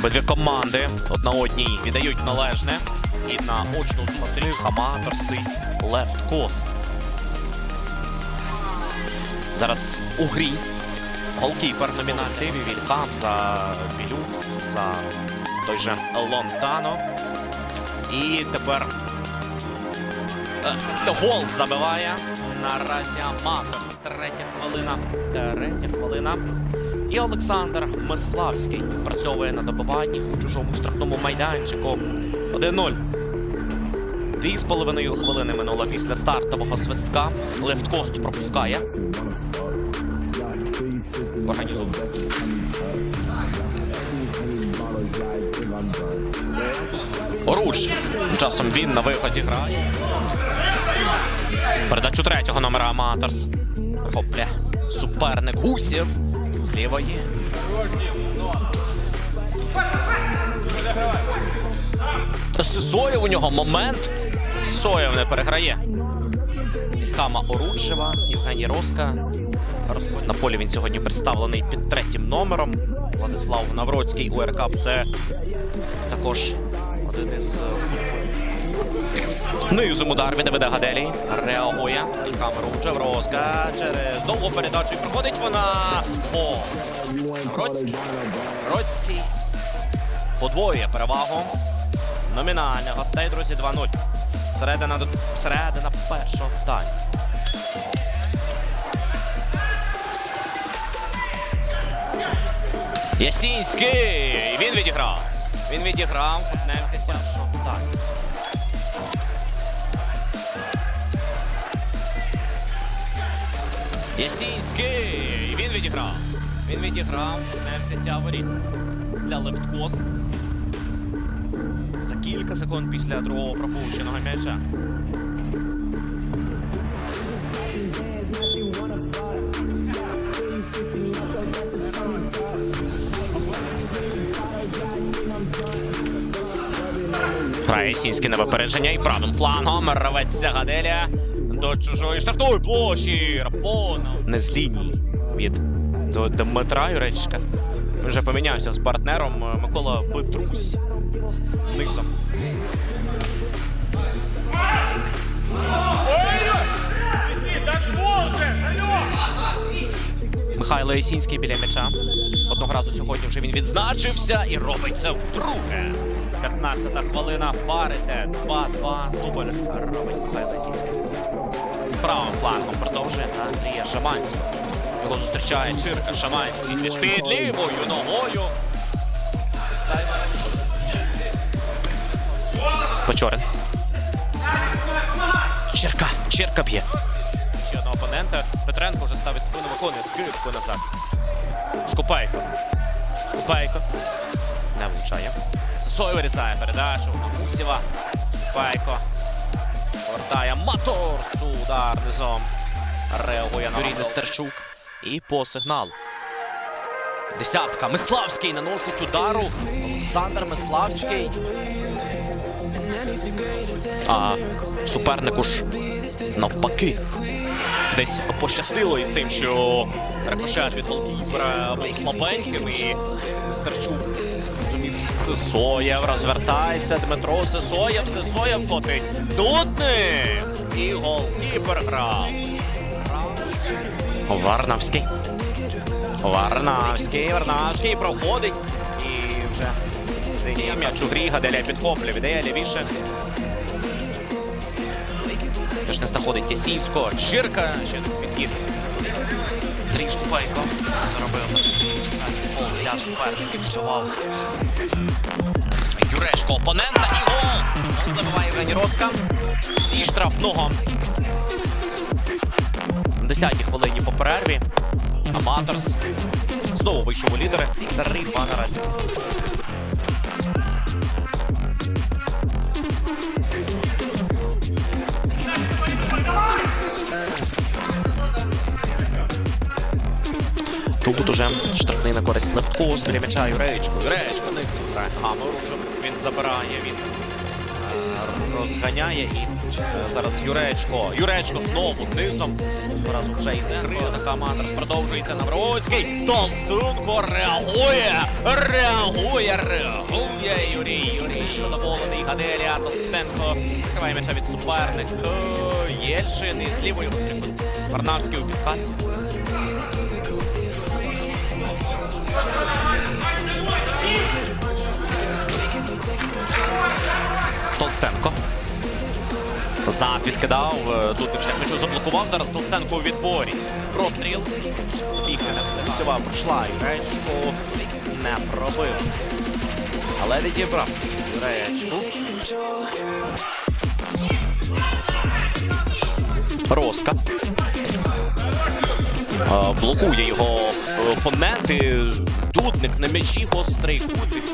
Обидві команди одна одній віддають належне. І на очну зустріч Хаматорси Лефт Кост. Зараз у грі голкіпер номінальний Вільхам за Білюкс, за той же Лонтано. І тепер е, гол забиває наразі Аматорс. Третя хвилина. Третя хвилина. І Олександр Миславський працьовує на добиванні у чужому штрафному майданчику. 1-0. Дві з половиною хвилини минуло після стартового свистка. Лефткост пропускає. Організує. Оруч. Часом він на виході грає. Передачу третього номера Аматорс. Хопля. Суперник Гусєв. З лівої. Сисоєв у нього момент. Сисоєв не переграє. Ільхама Оруджева, Євгеній Роска. На полі він сьогодні представлений під третім номером. Владислав Навроцький УРК. Це також один із е, Низом удар від Давида Гаделі. Реагує. Ільхам Оруджев. Роска через довгу передачу. І проходить вона. Гол. Навроцький. Навроцький. Подвоює перевагу. Номінальне гостей, друзі, 2-0. Середина, середина першого тайму. Ясінський! Він відіграв. Він відіграв. Почнемося першого Ясінський! Він відіграв. Він відіграв. Почнемося тяворі для лефткост. За кілька секунд після другого пропущеного м'яча. Грає Сінський на випередження і правим флангом рветься Гаделя до чужої штрафної площі. Рапона. Не з лінії від до Дмитра Юречка. Вже помінявся з партнером е, Микола Петрусь. Низом. Михайло Ясінський біля м'яча. Одного разу сьогодні вже він відзначився і робить це вдруге. 15-та хвилина. Парите. 2-2. Дубль робить Михайло Ясінський. Правим флангом продовжує Андрія Шаманського. Його зустрічає Чирка Шаманський. Під лівою ногою. Печорин. Чирка. Чирка б'є. Ще одного опонента. Петренко вже ставить спину, виконує скидку назад. Скупайко. Скупайко. Не влучає. Сосой вирізає передачу. на Скупайко. Повертає Маторс. Удар низом. Реагує на Юрій Нестерчук. І по сигналу. Десятка. Миславський наносить удару. Олександр Миславський. А супернику ж навпаки. Десь пощастило із тим, що рикошет від голкіпера був слабеньким і Стерчук зумів Сисоєв розвертається. Дмитро Сисоєв. Сисоєв котить Дудник. І голкіпер грав. Варнавський. Варнавський. Варнавський проходить. І вже м'яч у грі. Гаделя підхоплює. Віддає лівіше. Теж не знаходить Ясінського. Чирка. Ще підхід. Андрій Скупайко заробив гол для суперників. Юречко опонента і гол. Гол забиває Євгеній Роска. Зі штрафного. На 10-й хвилині по перерві. Аматорс. Знову вийшов у лідери. 3-2 наразі. Тут уже штрафний на користь левтку, м'яча Юречко. Юречко не грає. А Моружев він забирає. Він розганяє і е, зараз Юречко. Юречко знову низом. Цього разу вже і закрив. Така Матрос продовжується Навроцький. Толстунко реагує. Реагує, реагує. Юрій, Юрій задоволений. Гаделія, Толстенко. Триває м'яча від суперника. Єльшин із лівою. Варнавський у підкаті. Толстенко. Зад відкидав. е, Тут член заблокував. Зараз Толстенко у відборі. Простріл. Бігти не встиг. Сіва пройшла. Юречко не пробив. Але відібрав. Юречку. Роска. Е, Блокує його опоненти. Дудник на м'ячі гострий кутик.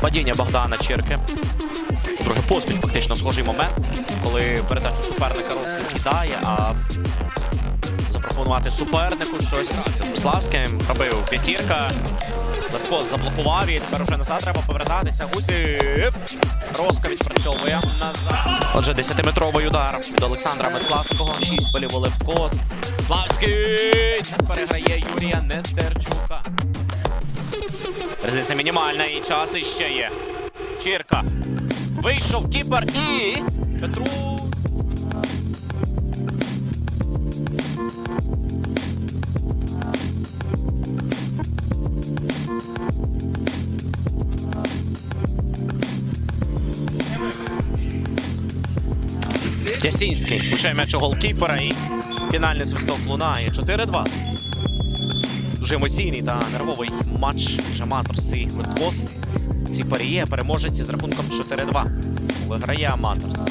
Падіння Богдана Черки. Друге поспіль, фактично схожий момент, коли передачу суперника Роски з'їдає, а запропонувати супернику щось. Це з Миславським. Пробив п'ятірка. Левко заблокував і тепер вже назад треба повертатися. Гусів. Роска відпрацьовує назад. Отже, 10-метровий удар від Олександра Миславського. 6 полів у Славський переграє Юрія Нестерчука. Різниця мінімальна і час іще є. Чірка. Вийшов кіпер і. Петру. Тясінський влучає м'яч у голкіпера і фінальний свисток лунає. 4-2. Дуже емоційний та нервовий матч між Аматорс і Медкост. Ці паріє переможець із рахунком 4-2. Виграє Аматорс.